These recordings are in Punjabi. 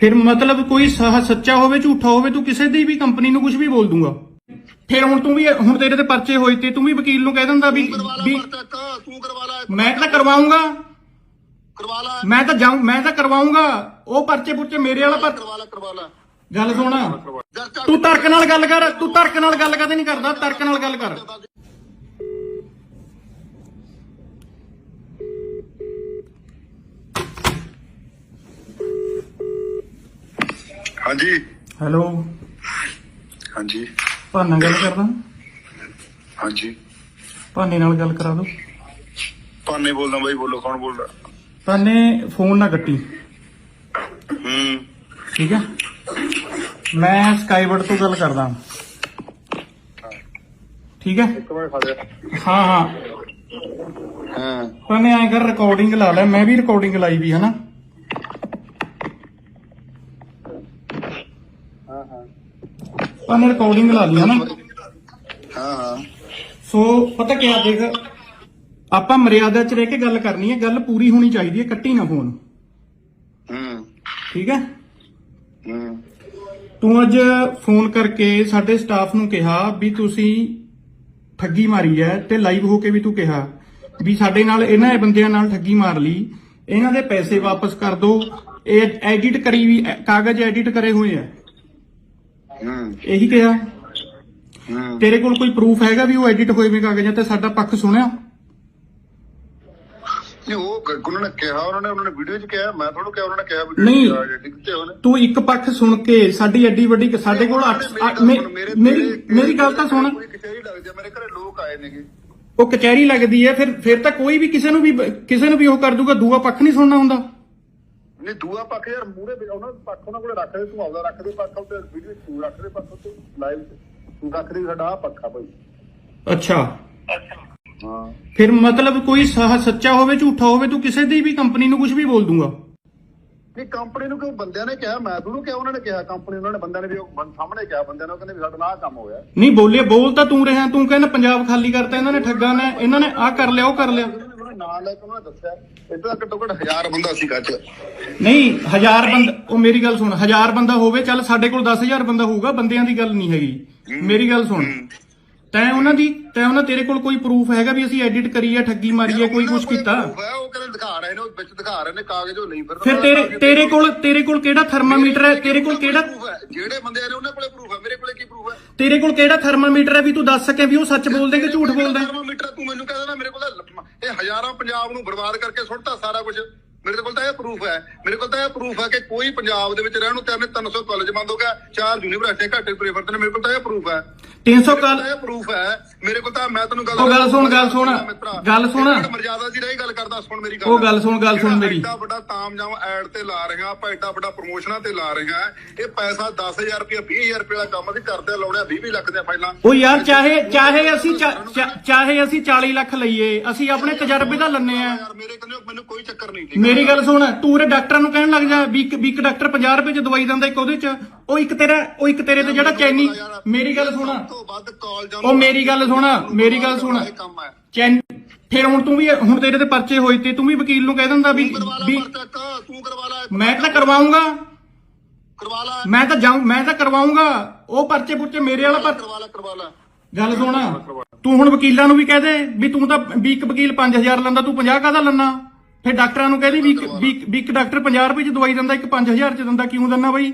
ਫਿਰ ਮਤਲਬ ਕੋਈ ਸਹ ਸੱਚਾ ਹੋਵੇ ਝੂਠਾ ਹੋਵੇ ਤੂੰ ਕਿਸੇ ਦੀ ਵੀ ਕੰਪਨੀ ਨੂੰ ਕੁਝ ਵੀ ਬੋਲ ਦੂੰਗਾ। ਫਿਰ ਹੁਣ ਤੂੰ ਵੀ ਹੁਣ ਤੇਰੇ ਤੇ ਪਰਚੇ ਹੋਏ ਤੇ ਤੂੰ ਵੀ ਵਕੀਲ ਨੂੰ ਕਹਿ ਦਿੰਦਾ ਵੀ ਕਰਵਾ ਲਾ ਵੀ ਤੂੰ ਕਰਵਾ ਲਾ ਮੈਂ ਤਾਂ ਕਰਵਾਉਂਗਾ। ਕਰਵਾ ਲਾ। ਮੈਂ ਤਾਂ ਜਾਊਂ ਮੈਂ ਤਾਂ ਕਰਵਾਉਂਗਾ। ਉਹ ਪਰਚੇ ਪੁਰਚੇ ਮੇਰੇ ਵਾਲਾ ਪਰ ਕਰਵਾ ਲਾ ਕਰਵਾ ਲਾ। ਗੱਲ ਸੁਣ। ਤੂੰ ਤਰਕ ਨਾਲ ਗੱਲ ਕਰ ਤੂੰ ਤਰਕ ਨਾਲ ਗੱਲ ਕਦੇ ਨਹੀਂ ਕਰਦਾ ਤਰਕ ਨਾਲ ਗੱਲ ਕਰ। ਹਾਂਜੀ। ਹੈਲੋ। ਹਾਂਜੀ। ਭਾਨਾ ਗੱਲ ਕਰਦਾ ਹਾਂਜੀ। ਭਾਨੇ ਨਾਲ ਗੱਲ ਕਰਾ ਦੋ। ਪਾਨੇ ਬੋਲਦਾ ਬਾਈ ਬੋਲੋ ਕੌਣ ਬੋਲਦਾ? ਭਾਨੇ ਫੋਨ ਨਾ ਕੱਟੀ। ਹੂੰ। ਠੀਕ ਹੈ ਮੈਂ ਸਕਾਈਵਰਡ ਤੋਂ ਗੱਲ ਕਰਦਾ। ਠੀਕ ਹੈ ਇੱਕ ਮਿੰਟ ਹਾਂ ਹਾਂ। ਹਾਂ। ਭਾਨੇ ਐਂ ਕਰ ਰਿਕਾਰਡਿੰਗ ਲਾ ਲੈ। ਮੈਂ ਵੀ ਰਿਕਾਰਡਿੰਗ ਲਾਈ ਵੀ ਹਨਾ? ਹਾਂ। ਹਾਂ ਭਾਨੇ ਰਿਕਾਰਡਿੰਗ ਲਾ ਲਈ ਹਨਾ ਹਾਂ ਹਾਂ। ਸੋ ਪਤਾ ਕੀ ਆ ਦੇਖ ਆਪਾਂ ਮਰਿਆਦਾ ਚ ਰਹਿ ਕੇ ਗੱਲ ਕਰਨੀ ਹੈ ਗੱਲ ਪੂਰੀ ਹੋਣੀ ਚਾਹੀਦੀ ਹੈ ਕੱਟੀ ਨਾ ਫੋਨ ਹੂੰ। ਠੀਕ ਹੈ? ਹੂੰ। ਤੂੰ ਅੱਜ ਫੋਨ ਕਰਕੇ ਸਾਡੇ ਸਟਾਫ ਨੂੰ ਕਿਹਾ ਵੀ ਤੁਸੀਂ ਠੱਗੀ ਮਾਰੀ ਹੈ ਤੇ ਲਾਈਵ ਹੋ ਕੇ ਵੀ ਤੂੰ ਕਿਹਾ ਵੀ ਸਾਡੇ ਨਾਲ ਇਹਨਾਂ ਬੰਦਿਆਂ ਨਾਲ ਠੱਗੀ ਮਾਰ ਲਈ ਇਹਨਾਂ ਦੇ ਪੈਸੇ ਵਾਪਸ ਕਰ ਦਿਓ ਇਹ ਐਡਿਟ ਕਰੀ ਵੀ ਕਾਗਜ਼ ਐਡਿਟ ਕਰੇ ਹੋਏ ਆ। ਹੂੰ। ਇਹੀ ਕਿਹਾ। ਹੂੰ। ਤੇਰੇ ਕੋਲ ਕੋਈ ਪ੍ਰੂਫ ਹੈਗਾ ਵੀ ਉਹ ਐਡਿਟ ਹੋਏ ਵੇ ਕਾਗਜ਼ਾਂ ਤੇ ਸਾਡਾ ਪੱਖ ਸੁਣਿਆ? ਨਹੀਂ ਉਹ ਗ- ਉਹਨਾਂ ਨੇ ਕਿਹਾ ਉਹਨਾਂ ਨੇ ਉਹਨਾਂ ਨੇ ਵੀਡੀਓ 'ਚ ਕਿਹਾ ਮੈਂ ਤੁਹਾਨੂੰ ਕਿਹਾ ਉਹਨਾਂ ਨੇ ਕਿਹਾ ਵੀ ਨਹੀਂ। ਕਿਤੇ ਉਹਨੇ। ਤੂੰ ਇੱਕ ਪੱਖ ਸੁਣ ਕੇ ਸਾਡੀ ਐਡੀ ਵੱਡੀ ਸਾਡੇ ਕੋਲ ਅੱਠ- ਅੱਠ- ਮੇ- ਮੇਰੀ ਮੇਰੀ ਗੱਲ ਤਾਂ ਸੁਣ। ਕੋਈ ਕਚਹਿਰੀ ਲੱਗ ਜਾ ਮੇਰੇ ਘਰੇ ਲੋਕ ਆਏ ਨੇਗੇ। ਉਹ ਕਚਹਿਰੀ ਲੱਗਦੀ ਹੈ ਫਿਰ ਫਿਰ ਤਾਂ ਕੋਈ ਵੀ ਕਿਸੇ ਨੂੰ ਵੀ ਕਿਸੇ ਨੂੰ ਵੀ ਉਹ ਕਰ ਦੂਗਾ ਦੂਆ ਪੱਖ ਨਹੀਂ ਸੁਣਨਾ ਹੁੰਦਾ। ਨਹੀਂ ਦੂਆ ਪੱਖ ਯਾਰ ਮੂਰੇ ਉਹਨਾਂ ਦੇ ਪੱਖ ਉਹਨਾਂ ਕੋਲੇ ਰੱਖ ਦੇ ਤੂੰ ਆਪਦਾ ਰੱਖ ਦੇ ਪੱਖ ਤੇ ਵੀਡੀਓ ਤੂੰ ਰੱਖ ਦੇ ਪੱਖ ਤੇ ਲਾਈਵ ਤੂੰ। ਰੱਖ ਦੇ ਸਾਡਾ ਪੱਖਾ ਭਾਈ ਅੱਛਾ। ਹਾਂ। ਫਿਰ ਮਤਲਬ ਕੋਈ ਸਹ ਸੱਚਾ ਹੋਵੇ ਝੂਠਾ ਹੋਵੇ ਤੂੰ ਕਿਸੇ ਦੀ ਵੀ ਕੰਪਨੀ ਨੂੰ ਕੁਝ ਵੀ ਬੋਲ ਦੂੰਗਾ? ਨਹੀਂ ਕੰਪਨੀ ਨੂੰ ਕਿਉਂ ਬੰਦਿਆਂ ਨੇ ਕਿਹਾ? ਮੈਂ ਤੁਹਾਨੂੰ ਕਿਹਾ ਉਹਨਾਂ ਨੇ ਕਿਹਾ ਕੰਪਨੀ ਉਹਨਾਂ ਨੇ ਬੰਦਿਆਂ ਨੇ ਵੀ ਉਹ ਸਾਹਮਣੇ ਕਿਹਾ ਬੰਦਿਆਂ ਨੇ ਉਹ ਕਹਿੰਦੇ ਵੀ ਸਾਡਾ ਨਾਲ ਆਹ ਕੰਮ ਹੋਇਆ। ਨਹੀਂ ਬੋਲੇ ਬੋਲ ਤਾਂ ਤੂੰ ਰਿਹਾ ਤੂੰ ਕਹਿੰਦਾ ਪੰਜਾਬ ਖਾਲੀ ਕਰਤਾ ਇਹਨਾਂ ਨੇ ਠੱਗਾਂ ਨੇ ਇਹਨਾਂ ਨੇ ਆਹ ਕਰ ਲਿਆ ਉਹ ਕਰ ਲਿਆ। ਨੇ ਨਾਂ ਲੈ ਕੇ ਉਹਨਾਂ ਨੇ ਦੱਸਿਆ। ਇੱਥੇ ਤਾਂ ਘੱਟੋ ਘੱਟ ਹਜ਼ਾਰ ਬੰਦਾ ਸੀ ਗੱਜ ਨਹੀਂ ਹਜ਼ਾਰ ਬੰਦਾ ਉਹ ਮੇਰੀ ਗੱਲ ਸੁਣ ਹਜ਼ਾਰ ਬੰਦਾ ਹੋਵੇ ਚੱਲ ਸਾਡੇ ਕੋਲ 10000 ਬੰਦਾ ਹੋਊਗਾ ਬੰਦਿਆਂ ਦੀ ਗੱਲ ਨਹੀਂ ਹੈਗੀ। ਮੇਰੀ ਗੱਲ ਸੁਣ। ਤੈਂ ਉਹਨਾਂ ਦੀ ਤੈਂ ਉਹਨਾਂ ਤੇਰੇ ਕੋਲ ਕੋਈ ਪ੍ਰੂਫ ਹੈਗਾ ਵੀ ਅਸੀਂ ਐਡਿਟ ਕਰੀ ਹੈ ਠੱਗੀ ਮਾਰੀ ਹੈ ਕੋਈ ਕੁਝ ਕੀਤਾ? ਉਹ ਕਹਿੰਦੇ ਦਿਖਾ ਰਹੇ ਨੇ ਉਹ ਵਿੱਚ ਦਿਖਾ ਰਹੇ ਨੇ ਕਾਗਜ਼ ਉਹ ਨਹੀਂ ਫਿਰ ਫਿਰ ਤੇਰੇ ਤੇਰੇ ਕੋਲ ਤੇਰੇ ਕੋਲ ਕਿਹੜਾ ਥਰਮਾਮੀਟਰ ਹੈ? ਤੇਰੇ ਕੋਲ ਕਿਹੜਾ? ਜਿਹੜੇ ਬੰਦੇ ਨੇ ਉਹਨਾਂ ਕੋਲੇ ਪ੍ਰੂਫ ਹੈ ਮੇਰੇ ਕੋਲੇ ਕੀ ਪ੍ਰੂਫ ਹੈ? ਤੇਰੇ ਕੋਲ ਕਿਹੜਾ ਥਰਮਾਮੀਟਰ ਹੈ ਵੀ ਤੂੰ ਦੱਸ ਸਕੇ ਵੀ ਉਹ ਸੱਚ ਬੋਲਦੇ ਕਿ ਝੂਠ ਬੋਲਦਾ? ਥਰਮਾਮੀਟਰ ਤੂੰ ਮੈਨੂੰ ਕਹਿੰਦਾ ਨਾ ਮੇਰੇ ਕੋਲ ਹਜ਼ਾਰਾਂ ਪੰਜਾਬ ਨੂੰ ਬਰਬਾਦ ਕਰਕੇ ਸੁੱਟਤਾ ਸਾਰਾ ਕੁਝ ਮੇਰੇ ਕੋਲ ਤਾਂ ਇਹ ਪ੍ਰੂਫ ਹੈ। ਮੇਰੇ ਕੋਲ ਤਾਂ ਇਹ ਪ੍ਰੂਫ ਹੈ ਕਿ ਕੋਈ ਪੰਜਾਬ ਦੇ ਵਿੱਚ ਰਹਿਣ ਨੂੰ ਤਿੰਨ 300 ਕਾਲਜ ਬੰਦ ਹੋ ਗਿਆ ਚਾਰ ਯੂਨੀਵਰਸਿਟੀਆਂ ਘੱਟੇ ਤੁਰੇ ਫਿਰਦੇ ਨੇ ਮੇਰੇ ਕੋਲ ਤਾਂ ਇਹ ਪ੍ਰੂਫ ਹੈ। 300 ਕਾਲ ਇਹ ਪ੍ਰੂਫ ਹੈ ਮੇਰੇ ਕੋਲ ਤਾਂ ਮੈਂ ਤੈਨੂੰ ਗੱਲ ਉਹ ਗੱਲ ਸੁਣ, ਗੱਲ ਸੁਣ, ਗੱਲ ਸੁਣ। ਮਰਜ਼ਾਦਾ ਦੀ ਰਹੀ ਗੱਲ ਕਰਦਾ ਸੁਣ ਮੇਰੀ ਗੱਲ। ਉਹ ਗੱਲ ਸੁਣ, ਗੱਲ ਸੁਣ ਮੇਰੀ। ਐਡਾ ਵੱਡਾ ਤਾਮਜਾਮ ਐਡ ਤੇ ਲਾ ਰਹੇ ਆਪਾਂ ਐਡਾ ਵੱਡਾ ਪ੍ਰੋਮੋਸ਼ਨਾਂ ਤੇ ਲਾ ਰਹੇ ਇਹ ਪੈਸਾ 10000 ਰੁਪਏ 20000 ਰੁਪਏ ਦਾ ਕੰਮ ਅਸੀਂ ਕਰਦੇ ਲਾਉਣੇ 20 20 ਲੱਖ ਦੇ ਪਹਿਲਾਂ ਉਹ ਯਾਰ ਚਾਹੇ ਚਾਹੇ ਅਸੀਂ ਚਾਹੇ ਅਸੀਂ 40 ਲੱਖ ਲਈਏ ਅਸੀਂ ਆਪਣੇ ਤਜਰਬੇ ਦਾ ਲੰਨੇ ਆ। ਯਾਰ ਮੇਰੇ ਕਹਿੰਦੇ ਮੈਨੂੰ ਕੋਈ ਚੱਕਰ ਨਹੀਂ ਠੀਕ ਮੇਰੀ ਗੱਲ ਸੁਣ ਤੂੰ ਉਰੇ ਡਾਕਟਰਾਂ ਨੂੰ ਕਹਿਣ ਲੱਗ ਜਾ ਵੀ ਇੱਕ ਡਾਕਟਰ 50 ਰੁਪਏ ਚ ਦਵਾਈ ਦਿੰਦਾ ਇੱਕ ਉਹਦੇ ਚ ਉਹ ਇੱਕ ਤੇਰਾ ਉਹ ਇੱਕ ਤੇਰੇ ਤੇ ਜਿਹੜਾ ਚੈਨੀ ਮੇਰੀ ਗੱਲ ਸੁਣ। ਉਹ ਮੇਰੀ ਗੱਲ ਸੁਣ ਮੇਰੀ ਗੱਲ ਸੁਣ। ਕੰਮ ਹੈ। ਚੈਨ ਫਿਰ ਹੁਣ ਤੂੰ ਵੀ ਹੁਣ ਤੇਰੇ ਤੇ ਪਰਚੇ ਹੋਏ ਤੇ ਤੂੰ ਵੀ ਵਕੀਲ ਨੂੰ ਕਹਿ ਦਿੰਦਾ ਵੀ ਕਰਵਾ ਲਾ ਵੀ ਤੂੰ ਕਰਵਾ ਲਾ ਮੈਂ ਤਾਂ ਕਰਵਾਉਂਗਾ। ਕਰਵਾ ਲਾ। ਮੈਂ ਤਾਂ ਜਾਊਂ ਮੈਂ ਤਾਂ ਕਰਵਾਉਂਗਾ। ਉਹ ਪਰਚੇ ਪੁਰਚੇ ਮੇਰੇ ਵਾਲਾ ਪਰ ਕਰਵਾ ਲਾ ਕਰਵਾ ਲਾ। ਗੱਲ ਸੁਣ। ਤੂੰ ਹੁਣ ਵਕੀਲਾਂ ਨੂੰ ਵੀ ਕਹਿ ਦੇ ਵੀ ਤੂੰ ਤਾਂ ਵੀ ਇੱਕ ਵਕੀਲ 5000 ਲੈਂਦਾ ਤੂੰ 50 ਕਾਹਦਾ ਲੈਣਾ ਫਿਰ ਡਾਕਟਰਾਂ ਨੂੰ ਕਹਦੇ ਵੀ ਇੱਕ- ਵੀ ਇੱਕ- ਵੀ ਇੱਕ ਡਾਕਟਰ 50 ਰੁਪਏ ਚ ਦਵਾਈ ਦਿੰਦਾ ਇੱਕ 5000 ਚ ਦਿੰਦਾ ਕਿਉਂ ਦਿੰਦਾ ਬਈ?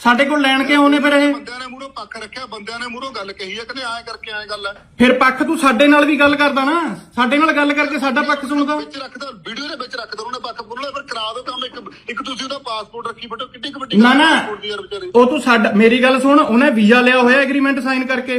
ਸਾਡੇ ਕੋਲ ਲੈਣ ਕੇ ਆਉਨੇ ਫਿਰ ਇਹ? ਬੰਦਿਆਂ ਨੇ ਮੂਹਰੋਂ ਪੱਖ ਰੱਖਿਆ ਬੰਦਿਆਂ ਨੇ ਮੂਹਰੋਂ ਗੱਲ ਕਹੀ ਹੈ ਕਹਿੰਦੇ ਐਂ ਕਰਕੇ ਐਂ ਗੱਲ ਹੈ। ਫਿਰ ਪੱਖ ਤੂੰ ਸਾਡੇ ਨਾਲ ਵੀ ਗੱਲ ਕਰਦਾ ਨਾ। ਸਾਡੇ ਨਾਲ ਗੱਲ ਕਰਕੇ ਸਾਡਾ ਪੱਖ ਸੁਣਦਾ। ਵਿੱਚ ਰੱਖਦਾ ਵੀਡੀਓ ਦੇ ਵਿੱਚ ਰੱਖਦਾ ਉਹਨੇ ਪੱਖ ਬੋਲਣਾ ਫਿਰ ਕਰਾ ਦੋ ਕੰਮ ਇੱਕ ਇੱਕ ਤੁਸੀਂ ਉਹਦਾ ਪਾਸਪੋਰਟ ਰੱਖੀ ਬੈਠੋ ਕਿੱਡੀ ਕੁ ਵੱਡੀ ਨਾ ਨਾ ਉਹ ਤੂੰ ਸਾਡਾ ਮੇਰੀ ਗੱਲ ਸੁਣ ਉਹਨੇ ਵੀਜ਼ਾ ਲਿਆ ਹੋਇਆ ਐਗਰੀਮੈਂਟ ਸਾਈਨ ਕਰਕੇ।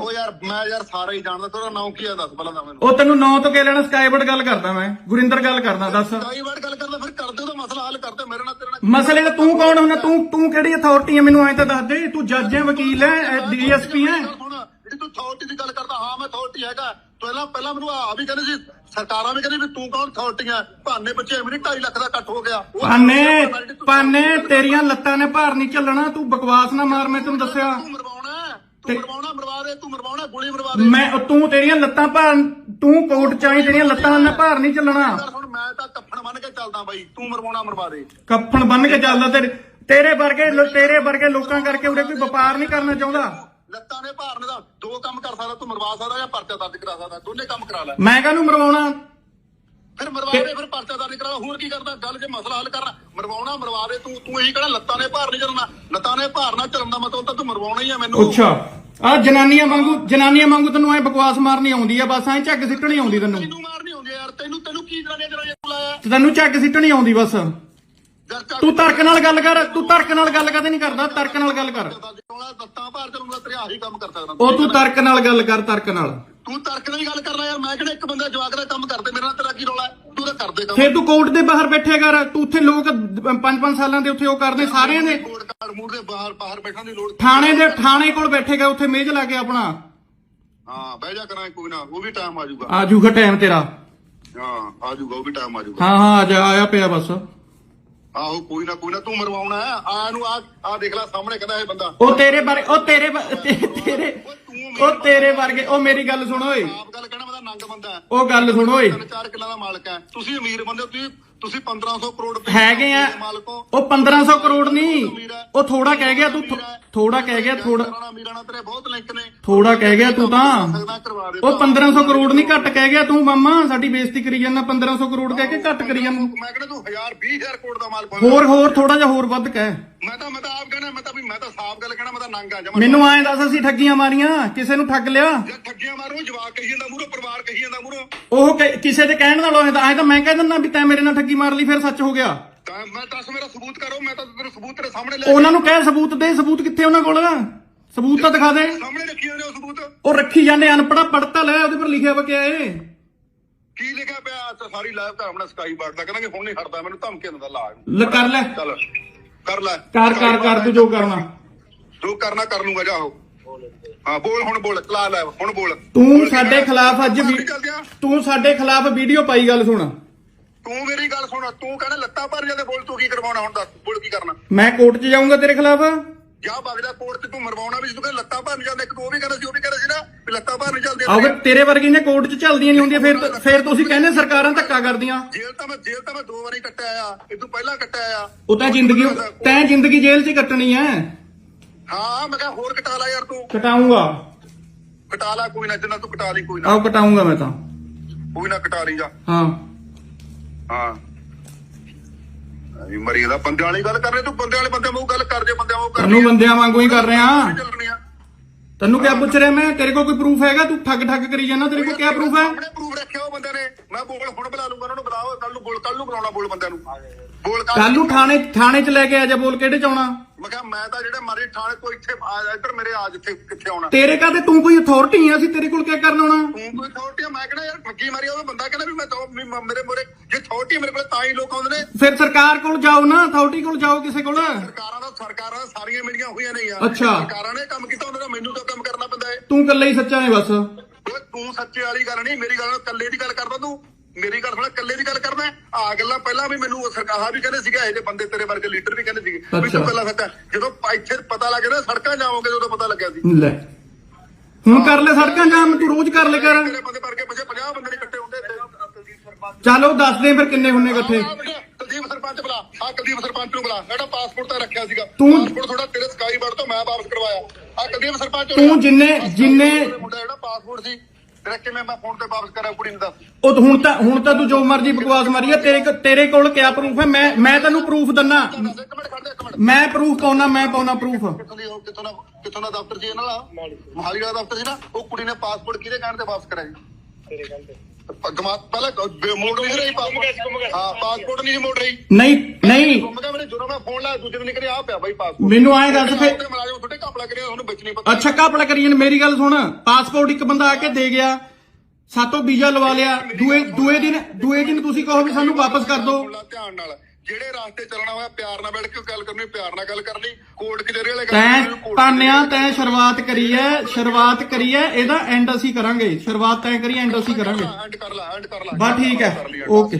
ਉਹ ਯਾਰ ਮੈਂ ਯਾਰ ਸਾਰਾ ਹੀ ਜਾਣਦਾ ਤੇਰਾ ਨਾਮ ਕੀ ਹੈ ਦੱਸ ਪਹਿਲਾਂ ਤਾਂ ਮੈਨੂੰ। ਉਹ ਤੈਨੂੰ ਨਾਂ ਤੋਂ ਕਹਿ ਲੈਣਾ? ਸਕਾਈਵਰਡ ਗੱਲ ਕਰਦਾ ਮੈਂ। ਗੁਰਿੰਦਰ ਗੱਲ ਕਰਦਾ ਦੱਸ। ਕਈ ਵਾਰ ਗੱਲ ਕਰਦਾ ਫਿਰ ਕਰਦੇ ਉਹਦਾ ਮਸਲਾ ਹੱਲ ਕਰਦੇ ਮੇਰੇ ਨਾਲ ਤੇਰੇ ਨਾਲ ਮਸਲੇ ਦਾ ਤੂੰ ਕੌਣ ਹੁੰਦਾ? ਤੂੰ ਤੂੰ ਕਿਹੜੀ ਅਥਾਰਟੀ ਹੈ ਮੈਨੂੰ ਐਂ ਤਾਂ ਦੱਸ ਦੇ ਤੂੰ ਜੱਜ ਹੈ ਵਕੀਲ ਹੈ ਡੀਐਸਪੀ ਹੈ ਜਿਹੜੀ ਤੂੰ ਅਥਾਰਟੀ ਦੀ ਗੱਲ ਕਰਦਾ ਹਾਂ ਮੈਂ ਅਥਾਰਟੀ ਹੈਗਾ। ਪਹਿਲਾਂ ਪਹਿਲਾਂ ਮੈਨੂੰ ਆ ਵੀ ਕਹਿੰਦੇ ਸੀ ਸਰਕਾਰਾਂ ਵੀ ਕਹਿੰਦੀ ਵੀ ਤੂੰ ਕੌਣ ਅਥਾਰਟੀ ਹੈ ਭਾਨੇ ਬੱਚੇ ਮੇਰੀ 2.5 ਲੱਖ ਦਾ ਇਕੱਠ ਹੋ ਗਿਆ। ਉਹ ਪਾਨੇ ਪਾਨੇ ਤੇਰੀਆਂ ਲੱਤਾਂ ਨੇ ਭਾਰ ਨਹੀਂ ਚੱਲਣਾ ਤੂੰ ਬਕਵਾਸ ਨਾ ਮਾਰ ਮੈਂ ਤੈਨੂੰ ਦੱਸਿਆ। ਤੂੰ ਮਰਵਾਉਣਾ ਤੂੰ ਮਰਵਾਉਣਾ ਮਰਵਾ ਦੇ ਤੂੰ ਮਰਵਾਉਣਾ ਗੋਲੀ ਮਰਵਾ ਦੇ। ਮੈਂ ਤੂੰ ਤੇਰੀਆਂ ਲੱਤਾਂ ਭਾਰ ਤੂੰ ਕੋਟ ਚਾਹੀ ਤੇਰੀਆਂ ਲੱਤਾਂ ਨਾਲ ਭਾਰ ਨਹੀਂ ਚੱਲਣਾ। ਹੁਣ ਮੈਂ ਤਾਂ ਕੱਫਣ ਬੰਨ ਕੇ ਚੱਲਦਾ ਬਾਈ ਤੂੰ ਮਰਵਾਉਣਾ ਮਰਵਾ ਦੇ। ਕੱਫਣ ਬੰਨ ਕੇ ਚੱਲਦਾ ਤੇਰੇ ਤੇਰੇ ਵਰਗੇ ਤੇਰੇ ਵਰਗੇ ਲੋਕਾਂ ਕਰਕੇ ਉਰੇ ਕੋਈ ਵਪਾਰ ਨਹੀਂ ਕਰਨਾ ਚਾਹੁੰਦਾ। ਲੱਤਾਂ ਨੇ ਭਾਰਨੇ ਦਾ ਦੋ ਕੰਮ ਕਰ ਸਕਦਾ ਤੂੰ ਮਰਵਾ ਸਕਦਾ ਜਾਂ ਪਰਚਾ ਦਰਜ ਕਰਾ ਸਕਦਾ ਦੋਨੇ ਕੰਮ ਕਰਾ ਲੈ। ਮੈਂ ਕਾਹਨੂੰ ਮਰਵਾਉਣਾ? ਫਿਰ ਮਰਵਾ ਦੇ ਫਿਰ ਪਰਚਾ ਦਰਜ ਕਰਾ ਹੋਰ ਕੀ ਕਰਦਾ? ਗੱਲ ਜੇ ਮਸਲਾ ਹੱਲ ਕਰਨਾ ਮਰਵਾਉਣਾ ਮਰਵਾ ਦੇ ਤੂੰ ਤੂੰ ਇਹੀ ਕਹਿਣਾ ਲੱਤਾਂ ਨੇ ਭਾਰ ਨਹੀਂ ਚੱਲਣਾ। ਲੱਤਾਂ ਨੇ ਭਾਰ ਨਾ ਚੱਲਣ ਦਾ ਮਤਲਬ ਤਾਂ ਤੂੰ ਮਰਵਾਉਣਾ ਹੀ ਆ ਮੈਨੂੰ। ਅੱਛਾ। ਆ ਜਨਾਨੀਆਂ ਵਾਂਗੂ ਜਨਾਨੀਆਂ ਵਾਂਗੂ ਤੈਨੂੰ ਐ ਬਕਵਾਸ ਮਾਰਨੀ ਆਉਂਦੀ ਆ ਬਸ ਐ ਝੱਗ ਸਿੱਟਣੀ ਆਉਂਦੀ ਤੈਨੂੰ। ਤੈਨੂੰ ਮਾਰਨੀ ਹੁੰਦੀ ਆ ਯਾਰ ਤੈਨੂੰ ਤੈਨੂੰ ਕੀ ਜਨਾਨੀਆਂ ਜਨਾਨੀਆਂ ਤੂੰ ਲਾਇਆ ਤੈਨੂੰ ਝੱਗ ਸਿੱਟਣੀ ਆਉਂਦੀ ਬਸ। ਤੂੰ ਤਰਕ ਨਾਲ ਗੱਲ ਕਰ ਤੂੰ ਤਰਕ ਨਾਲ ਗੱਲ ਕਦੇ ਨਹੀਂ ਕਰਦਾ ਤਰਕ ਨਾਲ ਗੱਲ ਕਰ। ਲੱਤਾਂ ਭਾਰ ਚੱਲੂਗਾ ਤੇਰੇ ਆਹੀ ਕੰਮ ਕਰ ਸਕਦਾ। ਉਹ ਤੂੰ ਤਰਕ ਨਾਲ ਗੱਲ ਕਰ ਤਰਕ ਨਾਲ। ਤੂੰ ਤਰਕ ਨਾਲ ਹੀ ਗੱਲ ਕਰਨਾ ਯਾਰ ਮੈਂ ਕਿਹੜਾ ਇੱਕ ਬੰਦਾ ਜਵਾਕ ਦਾ ਕੰਮ ਕਰਦੇ ਮੇਰੇ ਨਾਲ ਤੇਰਾ ਕੀ ਰੌਲਾ ਹੈ? ਤੂੰ ਤਾਂ ਕਰਦੇ ਕੰਮ। ਫੇਰ ਤੂੰ ਕੋਰਟ ਦੇ ਬਾਹਰ ਬੈਠਿਆ ਕਰ ਤੂੰ ਉੱਥੇ ਲੋਕ 5-5 ਸਾਲਾਂ ਦੇ ਉੱਥੇ ਉਹ ਕਰਦੇ ਸਾਰਿਆਂ ਦੇ। ਕੋਟ ਕਾਰਡ ਦੇ ਬਾਹਰ ਬਾਹਰ ਬੈਠਣ ਦੀ ਲੋੜ ਥਾਣੇ ਦੇ ਥਾਣੇ ਕੋਲ ਬੈਠੇਗਾ ਉੱਥੇ ਮੇਜ਼ ਲਾ ਕੇ ਆਪਣਾ। ਹਾਂ ਬਹਿ ਜਾ ਕਰਾਂ ਕੋਈ ਨਾ ਉਹ ਵੀ ਟਾਈਮ ਆ ਜਾਊਗਾ। ਆ ਜੂਗਾ ਟਾਈਮ ਤੇਰਾ। ਹਾਂ ਆ ਜਾਊਗਾ ਉਹ ਵੀ ਟਾਈਮ ਆ ਜਾਊਗਾ। ਹਾਂ ਹਾਂ ਆ ਜਾ ਆਇਆ ਪਿਆ ਬਸ। ਆਹੋ ਕੋਈ ਨਾ ਕੋਈ ਨਾ ਤੂੰ ਮਰਵਾਉਣਾ ਆ ਨੂੰ ਆ ਆ ਦੇਖ ਲੈ ਸਾਹਮਣੇ ਕਹਿੰਦਾ ਇਹ ਬੰਦਾ। ਉਹ ਤੇਰੇ ਬਾਰੇ ਉਹ ਤੇਰੇ ਬ- ਤੇ- ਤੇਰੇ ਉਹ ਤੇਰੇ ਵਰਗੇ ਉਹ ਮੇਰੀ ਗੱਲ ਸੁਣ ਓਏ। ਆਪ ਗੱਲ ਕਹਿਣਾ ਤਾਂ ਨੰਗ ਬੰਦਾ ਹੈ। ਉਹ ਗੱਲ ਸੁਣ ਓਏ। ਤਿੰਨ ਚਾਰ ਕਿੱਲਾ ਦਾ ਮਾਲਕ ਹੈ। ਤੁਸੀਂ ਅਮੀਰ ਬੰਦੇ ਹੋ ਤੁਸੀਂ ਤੁਸੀਂ 1500 ਕਰੋੜ ਰੁਪਏ ਹੈਗੇ ਆ। ਮਾਲਕ ਉਹ 1500 ਕਰੋੜ ਨਹੀਂ। ਉਹ ਥੋੜਾ ਕਹਿ ਗਿਆ ਤੂੰ ਥੋੜਾ ਕਹਿ ਗਿਆ ਥੋੜਾ ਰਾਣਾ ਅਮੀਰਾਂ ਨਾਲ ਤੇਰੇ ਬਹੁਤ ਲਿੰਕ ਨੇ। ਥੋੜਾ ਕਹਿ ਗਿਆ ਤੂੰ ਤਾਂ। ਉਹ 1500 ਕਰੋੜ ਨਹੀਂ ਘੱਟ ਕਹਿ ਗਿਆ ਤੂੰ ਮਾਮਾ। ਸਾਡੀ ਬੇਇੱਜ਼ਤੀ ਕਰੀ ਜਾਂਦਾ 1500 ਕਰੋੜ ਕਹਿ ਕੇ ਘੱਟ ਕਰੀ ਜਾਂਦਾ। ਮੈਂ ਕਹਿੰਦਾ ਤੂੰ 1000 20000 ਕਰੋੜ ਦਾ ਮਾਲਕ ਹੋਰ ਹੋਰ ਥੋੜਾ ਜਿਹਾ ਹੋਰ ਵੱਧ ਕਹਿ। ਮੈਂ ਤਾਂ ਮੈਂ ਤਾਂ ਆਪ ਕਹਿਣਾ ਮੈਂ ਤਾਂ ਵੀ ਮੈਂ ਤਾਂ ਸਾਫ਼ ਗੱਲ ਕਹਿਣਾ ਮੈਂ ਤਾਂ ਨੰਗ ਆ ਜਮਾ ਮੈਨੂੰ ਐਂ ਦੱਸ ਅਸੀਂ ਠੱਗੀਆਂ ਮਾਰੀਆਂ ਕਿਸੇ ਨੂੰ ਠੱਗ ਲਿਆ? ਜੇ ਠੱਗੀਆਂ ਮਾਰੂ ਜਵਾਕ ਕਹੀ ਜਾਂਦਾ ਮੂਹਰੋਂ ਪਰਿਵਾਰ ਕਹੀ ਜਾਂਦਾ ਮੂਹਰੋਂ। ਉਹ ਕਿ- ਕਿਸੇ ਦੇ ਕਹਿਣ ਨਾਲੋਂ ਐਂ ਤਾਂ ਐਂ ਤਾਂ ਮੈਂ ਕਹਿ ਦਿੰਦਾ ਵੀ ਤੈਂ ਮੇਰੇ ਨਾਲ ਠੱਗੀ ਮਾਰ ਲਈ ਫਿਰ ਸੱਚ ਹੋ ਗਿਆ। ਤਾਂ ਮੈਂ ਦੱਸ ਮੇਰਾ ਸਬੂਤ ਕਰੋ ਮੈਂ ਤਾਂ ਤੇਰੇ ਸਬੂਤ ਤੇਰੇ ਸਾਹਮਣੇ ਲੈ ਉਹਨਾਂ ਨੂੰ ਕਹਿ ਸਬੂਤ ਦੇ ਸਬੂਤ ਕਿੱਥੇ ਉਹਨਾਂ ਕੋਲ? ਸਬੂਤ ਤਾਂ ਦਿਖਾ ਦੇ। ਸਾਹਮਣੇ ਰੱਖੀ ਜਾਂਦੇ ਉਹ ਸਬੂਤ। ਉਹ ਰੱਖੀ ਜਾਂਦੇ ਅਨਪੜਾ ਪੜਤਾ ਲੈ ਉਹਦੇ ਪਰ ਲਿਖਿਆ ਵਾ ਕਿਆ ਏ ਕੀ ਲਿਖਿਆ ਪਿਆ? ਤੇ ਸਾਰੀ ਲਾਈਵ ਕਰ ਆਪਣਾ ਸਕਾਈ ਬਾਰਡ ਦਾ ਕਹਿੰਦਾ ਕਿ ਹੁਣ ਨਹੀਂ ਹਟਦਾ ਮੈਨੂੰ ਧਮਕੀ ਦਿੰਦਾ ਲਾ ਲੈ ਕਰ ਲੈ। ਚੱਲ। ਕਰ ਲੈ। ਕਰ ਕਰ ਕਰ ਤੂੰ ਜੋ ਕਰਨਾ। ਜੋ ਕਰਨਾ ਕਰ ਲੂੰਗਾ ਜਾਓ ਹਾਂ। ਬੋਲ ਹੁਣ ਬੋਲ ਕਲਾ ਲੈ ਹੁਣ ਬੋਲ। ਤੂੰ ਸਾਡੇ? ਖਿਲਾਫ ਅੱਜ ਵੀ। ਤੂੰ ਸਾਡੇ ਖਿਲਾਫ ਵੀਡੀਓ ਪਾਈ ਗੱਲ ਸੁਣ। ਤੂੰ ਮੇਰੀ ਗੱਲ ਸੁਣ ਤੂੰ ਕਹਿੰਦਾ ਲੱਤਾਂ ਭਰ ਜਾਂਦੇ ਬੋਲ ਤੂੰ ਕੀ ਕਰਵਾਉਣਾ ਹੁਣ ਦੱਸ ਬੋਲ ਕੀ ਕਰਨਾ? ਮੈਂ ਕੋਰਟ 'ਚ ਜਾਊਂਗਾ ਤੇਰੇ ਖਿਲਾਫ? ਜਾ ਬਗਦਾ ਕੋਰਟ ਤੇ ਤੂੰ ਮਰਵਾਉਣਾ ਵੀ ਤੂੰ ਕਹਿੰਦਾ ਲੱਤਾਂ ਭਰ ਜਾਂਦੇ ਇੱਕ ਤੂੰ ਉਹ ਵੀ ਕਹਿੰਦਾ ਸੀ ਉਹ ਵੀ ਲੱਤਾਂ ਭਰ ਨਹੀਂ ਚੱਲਦੀਆਂ ਆਉਗੇ ਤੇਰੇ ਵਰਗੀਆਂ ਕੋਰਟ 'ਚ ਚੱਲਦੀਆਂ ਨਹੀਂ ਹੁੰਦੀਆਂ ਫਿਰ ਤਾਂ- ਫਿਰ ਤੁਸੀਂ ਕਹਿੰਦੇ ਸਰਕਾਰਾਂ ਧੱਕਾ ਕਰਦੀਆਂ। ਜੇਲ੍ਹ ਤਾਂ ਮੈਂ ਜੇਲ੍ਹ ਤਾਂ ਮੈਂ ਦੋ ਵਾਰੀ ਕੱਟਿਆ ਆ ਇਹ ਤੋਂ ਪਹਿਲਾਂ ਕੱਟਿਆ ਆ। ਉਹ ਤਾਂ ਜ਼ਿੰਦਗੀ ਤੈਂ ਜ਼ਿੰਦਗੀ ਜੇਲ੍ਹ 'ਚ ਹੀ ਕੱਟਣੀ ਐ। ਹਾਂ ਮੈਂ ਕਿਹਾ ਹੋਰ ਕਟਾ ਲੈ ਯਾਰ ਤੂੰ। ਕਟਾਊਂਗਾ ਕਟਾ ਲੈ ਕੋਈ ਨਾ ਜਿੰਨਾ ਤੂੰ ਕਟਾ ਲਈ ਕੋਈ ਨਾ। ਆਓ ਕਟਾਊਂਗਾ ਮੈਂ ਤਾਂ। ਕੋਈ ਨਾ ਕਟਾ ਲਈ ਜਾ। ਹਾਂ। ਹਾਂ। ਮਰੀ ਦਾ ਬੰਦੇ ਵਾਲੀ ਗੱਲ ਕਰ ਰਹੇ ਤੂੰ ਬੰਦੇ ਵਾਲੇ ਬੰਦੇ ਵਾਂਗੂ ਗੱਲ ਕਰ ਜੇ ਬੰਦੇ ਵਾਂਗੂ ਕਰ ਤੈਨੂੰ ਬੰਦਿਆਂ ਵਾਂਗੂ ਹੀ ਕਰ ਰਿਹਾ। ਤੈਨੂੰ ਕਿਆ ਪੁੱਛ ਰਿਹਾ ਮੈਂ? ਤੇਰੇ ਕੋਲ ਕੋਈ ਪ੍ਰੂਫ ਹੈਗਾ? ਤੂੰ ਠੱਗ ਠੱਗ ਕਰੀ ਜਾਂਦਾ ਤੇਰੇ ਕੋਲ ਕਿਆ ਪ੍ਰੂਫ ਹੈ? ਆਪਣੇ ਪ੍ਰੂਫ ਰੱਖਿਆ ਉਹ ਬੰਦੇ ਨੇ। ਮੈਂ ਬੋਲ ਹੁਣ ਬੁਲਾ ਲੂੰਗਾ ਉਹਨਾਂ ਨੂੰ ਬੁਲਾਓ ਕੱਲ ਨੂੰ ਬੋਲ ਕੱਲ ਨੂੰ ਬੁਲਾਉਣਾ ਬੋਲ ਬੰਦਿਆਂ ਨੂੰ। ਬੋਲ ਕੱਲ ਨੂੰ ਥਾਣੇ ਥਾਣੇ 'ਚ ਲੈ ਕੇ ਆ ਜਾ ਬੋਲ ਕਿਹੜੇ 'ਚ ਆਉਣਾ? ਮੈਂ ਕਿਹਾ ਮੈਂ ਤਾਂ ਜਿਹੜੇ ਮਰੇ ਥਾਣੇ ਤੋਂ ਇੱਥੇ ਆ ਇੱਧਰ ਮੇਰੇ ਆ ਜਿੱਥੇ ਕਿੱਥੇ ਆਉਣਾ। ਤੇਰੇ ਕਾਤੇ ਤੂੰ ਕੋਈ ਅਥਾਰਟੀ ਆ ਅਸੀਂ ਤੇਰੇ ਕੋਲ ਕਿਆ ਕਰਨ ਆਉਣਾ? ਤੂੰ ਕੋਈ ਅਥਾਰਟੀ ਮੈਂ ਕਹਿੰਦਾ ਯਾਰ ਠੱਗੀ ਮਾਰੀ ਉਹ ਬੰਦਾ ਕਹਿੰਦਾ ਵੀ ਮੈਂ ਤਾਂ ਵੀ ਮ- ਮੇਰੇ ਮੋਰੇ ਜੇ ਅਥਾਰਟੀ ਮੇਰੇ ਕੋਲ ਤਾਂ ਹੀ ਲੋਕ ਆਉਂਦੇ ਨੇ। ਫਿਰ ਸਰਕਾਰ ਕੋਲ ਜਾਓ ਨਾ ਅਥਾਰਟੀ ਕੋਲ ਜਾਓ ਕਿਸੇ ਕੋਲ। ਸਰਕਾਰਾਂ ਦਾ ਸਰਕਾਰਾਂ ਦਾ ਸਾਰੀਆਂ ਮਿਲੀਆਂ ਹੋਈਆਂ ਨੇ ਯਾਰ। ਅੱਛਾ। ਸਰਕਾਰਾਂ ਨੇ ਕੰਮ ਕੀਤਾ ਉਹਨਾਂ ਦਾ ਮੈਨੂੰ ਤਾਂ ਕੰਮ ਕਰਨਾ ਪੈਂਦਾ ਹੈ ਤੂੰ ਇਕੱਲਾ ਹੀ ਸੱਚਾ ਹੈ ਬਸ। ਓਏ ਤੂੰ ਸੱਚੇ ਵਾਲੀ ਗੱਲ ਨਹੀਂ ਮੇਰੀ ਗੱਲ ਕੱਲੇ ਦੀ ਗੱਲ ਕਰਦਾ ਤੂੰ। ਮੇਰੀ ਗੱਲ ਸੁਣ ਕੱਲੇ ਦੀ ਗੱਲ ਕਰਦਾ ਆ ਗੱਲਾਂ ਪਹਿਲਾਂ ਵੀ ਮੈਨੂੰ ਸਰਕਾਰ ਵੀ ਕਹਿੰਦੇ ਸੀਗਾ ਇਹ ਜੇ ਬੰਦੇ ਤੇਰੇ ਵਰਗੇ ਲੀਡਰ ਵੀ ਕਹਿੰਦੇ ਸੀਗੇ। ਵੀ। ਤੂੰ ਕੱਲਾ ਸੱਚਾ। ਜਦੋਂ ਇੱਥੇ ਪਤਾ ਲੱਗ ਨਾ ਸੜਕਾਂ ਜਾਓਗੇ ਉਦੋਂ ਪਤਾ ਲੱਗਿਆ ਸੀ। ਲੈ। ਹੁਣ ਕਰ ਲੈ ਸੜਕਾਂ ਜਾਮ ਤੂੰ ਰੋਜ਼ ਕਰ ਲੈ ਕਰ। ਤੇਰੇ ਬੰਦੇ ਵਰਗੇ ਪਿੱਛੇ 50 ਬੰਦੇ ਨਹੀਂ ਇਕੱਠੇ ਹੁੰਦੇ ਚਲੋ ਦੱਸ ਦੇ ਫਿਰ ਕਿੰਨੇ ਹੁੰਨੇ ਇਕੱਠੇ। ਕੁਲਦੀਪ ਸਰਪੰਚ ਬੁਲਾ। ਆ ਕੁਲਦੀਪ ਸਰਪੰਚ ਨੂੰ ਬੁਲਾ। ਜਿਹੜਾ ਪਾਸਪੋਰਟ ਤਾਂ ਰੱਖਿਆ ਸੀਗਾ। ਤੂੰ- ਪਾਸਪੋਰਟ ਥੋੜਾ ਤੇਰੇ ਸਕਾਈ ਬਰਡ ਤੋਂ ਮੈਂ ਵਾਪਸ ਕਰਵਾਇਆ। ਆ ਕੁਲਦੀਪ ਸਰਪੰਚ ਤੂੰ ਜਿੰਨੇ- ਜਿੰਨੇ- ਮੁੰਡਾ ਜਿਹੜਾ ਪਾਸਪੋਰਟ ਸੀ ਤੇਰਾ ਕਿਵੇਂ ਮੈਂ ਫੋਨ ਤੇ ਵਾਪਸ ਕਰਾਂ ਕੁੜੀ ਨੂੰ ਦੱਸ? ਉਹ ਤਾਂ ਹੁਣ ਤਾਂ ਹੁਣ ਤਾਂ ਤੂੰ ਜੋ ਮਰਜ਼ੀ ਬਕਵਾਸ ਮਾਰੀ ਆ ਤੇਰੇ ਕੋ- ਤੇਰੇ ਕੋਲ ਕਿਆ ਪ੍ਰੂਫ ਹੈ? ਮੈਂ ਮੈਂ ਤੈਨੂੰ ਪ੍ਰੂਫ ਦੰਨਾ। ਦੱਸ, ਇੱਕ ਮਿੰਟ ਖੜ ਜਾ ਇੱਕ ਮਿੰਟ। ਮੈਂ ਪ੍ਰੂਫ ਪਾਉਣਾ ਮੈਂ ਪਾਉਣਾ ਪ੍ਰੂਫ ਕਿੱਥੋਂ ਦੀ ਉਹ ਕਿੱਥੋਂ ਦਾ ਕਿੱਥੋਂ ਦਾ ਦਫ਼ਤਰ ਸੀ ਇਹਨਾਂ ਦਾ? ਮੋਹਾਲੀ ਦਾ ਦਫ਼ਤਰ ਸੀ ਨਾ? ਉਹ ਕੁੜੀ ਨੇ ਪਾਸਪੋਰਟ ਕਿਹਦੇ ਕਹਿਣ ਤੇ ਵਾਪਸ ਕਰਾਇਆ ਜੀ ਗਮਾ ਪਹਿਲਾਂ ਮੋੜ ਨਹੀਂ ਰਹੀ ਪਾਸਪੋਰਟ ਹਾਂ ਪਾਸਪੋਰਟ ਨਹੀਂ ਮੋੜ ਰਹੀ। ਨਹੀਂ ਨਹੀਂ। ਗੁੰਮ ਗਿਆ ਮੇਰੇ ਜਦੋਂ ਮੈਂ ਫੋਨ ਲਾਇਆ ਦੂਜੇ ਦਿਨ ਨਿਕਲੇ ਆ ਪਿਆ ਬਾਈ ਪਾਸਪੋਰਟ ਮੈਨੂੰ ਐਂ ਦੱਸ ਫੇ ਤੇ ਮਲਾਜਮ ਕਰਿਆ ਉਹਨੂੰ ਵਿੱਚ ਨਹੀਂ ਪਤਾ। ਅੱਛਾ ਕਾਪੜਾ ਕਰੀ ਜਾਂਦੇ ਮੇਰੀ ਗੱਲ ਸੁਣ। ਪਾਸਪੋਰਟ ਇੱਕ ਬੰਦਾ ਆ ਕੇ ਦੇ ਗਿਆ ਸਾਤੋਂ ਵੀਜ਼ਾ ਲਵਾ ਲਿਆ ਦੂਏ ਦੂਏ ਦਿਨ ਦੂਏ ਦਿਨ ਤੁਸੀਂ ਕਹੋ ਵੀ ਸਾਨੂੰ ਵਾਪਸ ਕਰ ਦਿਓ। ਧਿਆਨ ਨਾਲ। ਜਿਹੜੇ ਰਾਸਤੇ ਚੱਲਣਾ ਹੋਇਆ ਪਿਆਰ ਨਾਲ ਬੈਠ ਕੇ ਗੱਲ ਕਰਨੀ ਪਿਆਰ ਨਾਲ ਗੱਲ ਕਰਨੀ ਕੋਰਟ ਕਚਹਿਰੀ ਵਾਲੇ ਤੈਂ ਤਾਨਿਆ ਤੈਂ ਸ਼ੁਰੂਆਤ ਕਰੀ ਐ ਸ਼ੁਰੂਆਤ ਕਰੀ ਐ ਇਹਦਾ ਐਂਡ ਅਸੀਂ ਕਰਾਂਗੇ ਸ਼ੁਰੂਆਤ ਤੈਂ ਕਰੀ ਐਂਡ ਅਸੀਂ ਕਰਾਂਗੇ ਐਂਡ ਕਰ ਲਾ ਐਂਡ ਕਰ ਲਾ ਬਸ ਠੀਕ ਲਈ, ਓਕੇ।